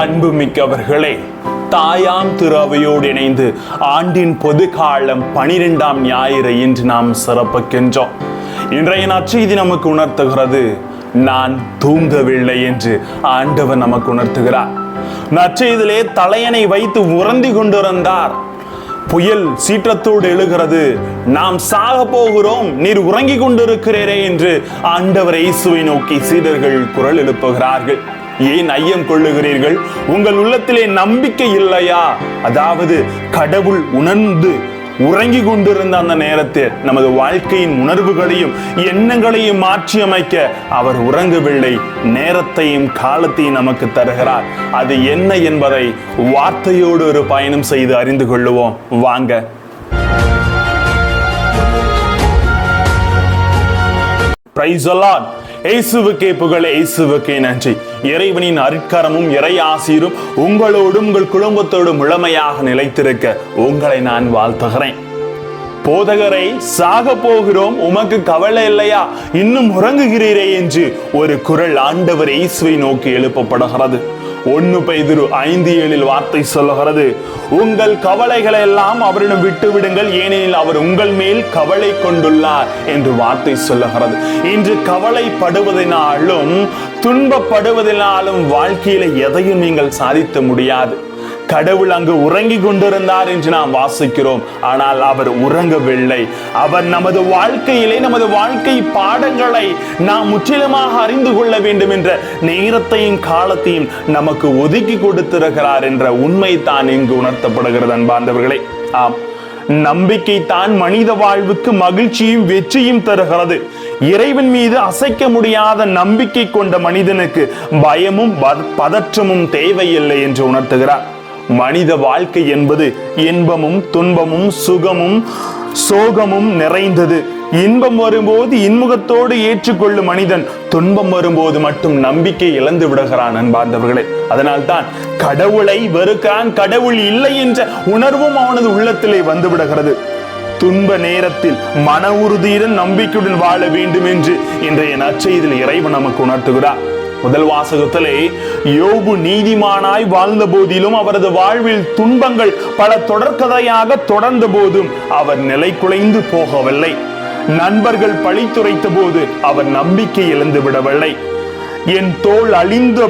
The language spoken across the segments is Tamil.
அன்புமிக்கவர்களே தாயாம் திறவையோடு இணைந்து ஆண்டின் பொதுக்காலம் பனிரெண்டாம் ஞாயிறு இன்று நாம் சிறப்பிக்கின்றோம். இன்றைய நற்செய்தி நமக்கு உணர்த்துகிறது நான் தூங்கவில்லை என்று ஆண்டவர் நமக்கு உணர்த்துகிறார். நற்செய்திலே தலையணை வைத்து உறந்தி கொண்டிருந்தார். புயல் சீற்றத்தோடு எழுகிறது நாம் சாக போகிறோம் நீர் உறங்கிக் கொண்டிருக்கிறீரே என்று ஆண்டவர் இயேசுவை நோக்கி சீடர்கள் குரல் எழுப்புகிறார்கள். ஏன் ஐயம் கொள்ளுகிறீர்கள்? உங்கள் உள்ளத்திலே நம்பிக்கை இல்லையா? அதாவது கடவுள் உணர்ந்து உறங்கி கொண்டிருந்த அந்த நேரத்தில் நமது வாழ்க்கையின் உணர்வுகளையும் எண்ணங்களையும் மாற்றி அமைக்க அவர் உறங்கவில்லை. நேரத்தையும் காலத்தையும் நமக்கு தருகிறார். அது என்ன என்பதை வார்த்தையோடு ஒரு பயணம் செய்து அறிந்து கொள்ளுவோம். வாங்க. பிரைஸ் அலாட் இயேசுவுக்கே புகழ் இயேசுவுக்கே நன்றி. இறைவனின் அருட்கரமும் இறை ஆசீரும் உங்களோடும் உங்கள் குடும்பத்தோடும் முழுமையாக நிலைத்திருக்க உங்களை நான் வாழ்த்துகிறேன். போதகரை சாக போகிறோம். உமக்கு கவலை இல்லையா? இன்னும் உறங்குகிறீரே என்று ஒரு குரல் ஆண்டவர் இயேசுவை நோக்கி எழுப்பப்படுகிறது. ஒன்னு பெய்திரு ஐந்து ஏழில் வார்த்தை சொல்லுகிறது. உங்கள் கவலைகளை எல்லாம் அவரிடம் விட்டு விடுங்கள் ஏனெனில் அவர் உங்கள் மேல் கவலை கொண்டுள்ளார் என்று வார்த்தை சொல்லுகிறது. இன்று கவலைப்படுவதனாலும் துன்பப்படுவதனாலும் வாழ்க்கையில எதையும் நீங்கள் சாதிக்க முடியாது. கடவுள் அங்கு உறங்கிக் கொண்டிருந்தார் என்று நாம் வாசிக்கிறோம். ஆனால் அவர் உறங்கவில்லை. அவர் நமது வாழ்க்கையிலே நமது வாழ்க்கை பாடங்களை நாம் முற்றிலுமாக அறிந்து கொள்ள வேண்டும் என்ற நேரத்தையும் காலத்தையும் நமக்கு ஒதுக்கி கொடுத்திருக்கிறார் என்ற உண்மை தான் இங்கு உணர்த்தப்படுகிறது அன்பார்ந்தவர்களே. ஆம். நம்பிக்கை தான் மனித வாழ்வுக்கு மகிழ்ச்சியும் வெற்றியும் தருகிறது. இறைவன் மீது அசைக்க முடியாத நம்பிக்கை கொண்ட மனிதனுக்கு பயமும் பத- பதற்றமும் தேவையில்லை என்று உணர்த்துகிறார். மனித வாழ்க்கை என்பது இன்பமும் துன்பமும் சுகமும் சோகமும் நிறைந்தது. இன்பம் வரும்போது இன்முகத்தோடு ஏற்றுக்கொள்ளும் மனிதன் துன்பம் வரும்போது மட்டும் நம்பிக்கை இழந்து விடுகிறான் அன்பார்ந்தவர்களே. அதனால்தான் கடவுளை வெறுக்கிறான் கடவுள் இல்லை என்ற உணர்வும் அவனது உள்ளத்திலே வந்து விடுகிறது. துன்ப நேரத்தில் மன உறுதியுடன் நம்பிக்கையுடன் வாழ வேண்டும் என்று இன்றைய நற்செய்தியில் இறைவன் நமக்கு உணர்த்துகிறார். முதல் வாசகத்திலே யோபு நீதிமானாய் வாழ்ந்த போதிலும் அவரது வாழ்வில் துன்பங்கள் பல தொடர்கதையாக தொடர்ந்த போதும் அவர் நிலை குலைந்து போகவில்லை. நண்பர்கள் பழித்துரைத்த போது அவர் நம்பிக்கை இழந்து விடவில்லை. என் தோல் அழிந்த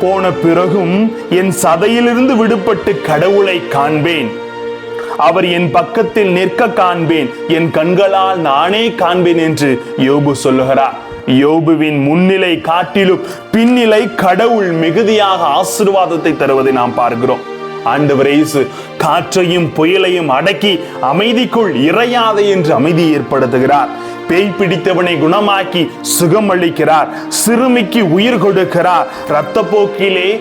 போன பிறகும் என் சதையிலிருந்து விடுபட்டு கடவுளை காண்பேன். அவர் என் பக்கத்தில் நிற்க காண்பேன். என் கண்களால் நானே காண்பேன் என்று யோபு சொல்லுகிறார். யோபுவின் முன்னிலை காட்டிலும் பின்னிலை கடவுள் மிகுதியாக ஆசீர்வாதத்தை தருவதை நாம் பார்க்கிறோம். ஆண்டவர் இயேசு காற்றையும் புயலையும் அடக்கி அமைதிக்குள் இறையாதே என்று அமைதி ஏற்படுத்துகிறார். பேய் பிடித்தவனை குணமாக்கி சுகம் அளிக்கிறார் சிறுமிக்கு உயிர் கொடுக்கிறார். இரத்தப்போக்கிலே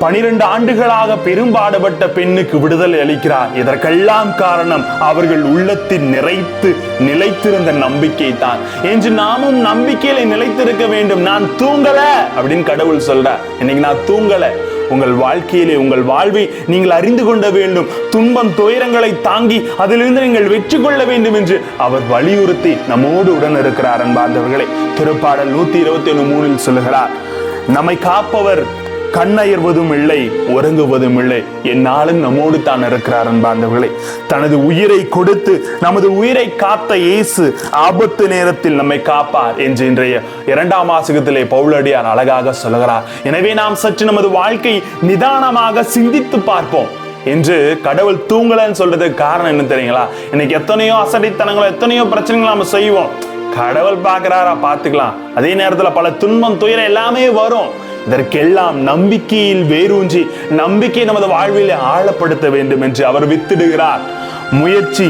பனிரெண்டு ஆண்டுகளாக பெரும்பாடுபட்ட பெண்ணுக்கு விடுதலை அளிக்கிறார். இதற்கெல்லாம் காரணம் அவர்கள் உள்ளத்தில் நிறைத்து நிலைத்திருந்த நம்பிக்கை தான் என்று நாமும் நம்பிக்கையில நிலைத்திருக்க வேண்டும். நான் தூங்கல அப்படின்னு கடவுள் சொல்றார் இன்னைக்கு நான் தூங்கல. உங்கள் வாழ்க்கையிலே உங்கள் வாழ்வை நீங்கள் அறிந்து கொண்ட வேண்டும். துன்பம் துயரங்களை தாங்கி அதிலிருந்து நீங்கள் வெற்றி கொள்ள வேண்டும் என்று அவர் வலியுறுத்தி நம்மோடு உடன் இருக்கிறார் அன்பார்ந்தவர்களே. திருப்பாடல் நூத்தி இருபத்தி ஒண்ணு மூணில் சொல்லுகிறார் நம்மை காப்பவர் கண்ணயர்வதும் இல்லை உறங்குவதும் இல்லை. என்னாலும் நம்மோடு தான் இருக்கிறார் அன்பார்ந்தவர்களே. தனது உயிரை கொடுத்து நமது உயிரை காத்த இயேசு ஆபத்து நேரத்தில் நம்மை காப்பார் என்று இன்றைய இரண்டாம் வாசகத்திலே பவுலடியார் அழகாக சொல்கிறார் எனவே நாம் சற்று நமது வாழ்க்கை நிதானமாக சிந்தித்து பார்ப்போம். என்று கடவுள் தூங்கலன்னு சொல்றதுக்கு காரணம் என்ன தெரியுங்களா? இன்னைக்கு எத்தனையோ அசடித்தனங்களோ எத்தனையோ பிரச்சனைகள் நாம செய்வோம். கடவுள் பார்க்கறாரா? பார்த்துக்கலாம். அதே நேரத்துல பல துன்பம் துயரம் எல்லாமே வரும். இதற்கெல்லாம் நம்பிக்கையில் வேரூன்றி நம்பிக்கை நமது வாழ்வில் ஆழப்படுத்த வேண்டும் என்று அவர் வித்திடுகிறார். முயற்சி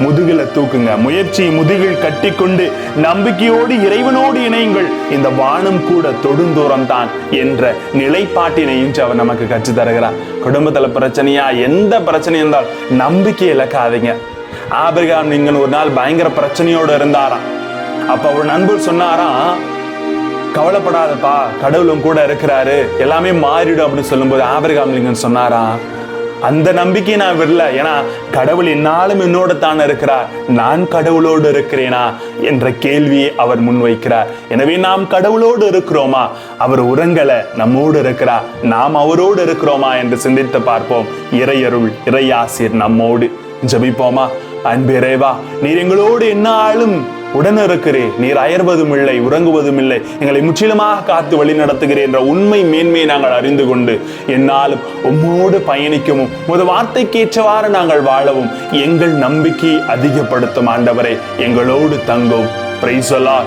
முதுகில தூக்குங்க. முயற்சி முதுகில் கட்டிக்கொண்டு நம்பிக்கையோடு இறைவனோடு இணையுங்கள். இந்த வானம் கூட தொடுந்தூரம் தான் என்ற நிலைப்பாட்டினை இன்று அவர் நமக்கு கற்று தருகிறார். குடும்பத்துல பிரச்சனையா? எந்த பிரச்சனை இருந்தால் நம்பிக்கை இழக்காதீங்க. ஆபிரகாம் நீங்கள் ஒரு நாள் பயங்கர பிரச்சனையோடு இருந்தாராம். அப்ப அவர் நண்பர் சொன்னாராம் கவலைப்படாதப்பா. கடவுளும் கூட இருக்கிறாரு. எல்லாமே மாறிடும் அப்படின்னு சொல்லும்போது ஆபிரகாம் லிங்கன் சொன்னாரா? அந்த நம்பிக்கையை நான் விடல. ஏன்னா கடவுள் என்னாலும் என்னோட தான் இருக்கிறார். நான் கடவுளோடு இருக்கிறேனா? என்ற கேள்வியை அவர் முன்வைக்கிறார். எனவே நாம் கடவுளோடு இருக்கிறோமா? அவர் உரங்களை நம்மோடு இருக்கிறார் நாம் அவரோடு இருக்கிறோமா என்று சிந்தித்து பார்ப்போம். இறையருள் இறையாசிர் நம்மோடு. ஜெபிப்போமா? அன்பிறைவா நீர் எங்களோடு என்னாலும் உடன் இருக்கிறேன் நீர் அயர்வதும் இல்லை உறங்குவதும் இல்லை. எங்களை முற்றிலுமாக காத்து வழி நடத்துகிறேன் என்ற உண்மை மேன்மையை நாங்கள் அறிந்து கொண்டு என்னாலும் உம்மோடு பயணிக்கவும் உமது வார்த்தைக்கேற்றவாறு நாங்கள் வாழவும் எங்கள் நம்பிக்கையை அதிகப்படுத்தும் ஆண்டவரை எங்களோடு தங்கும் பிரைசலா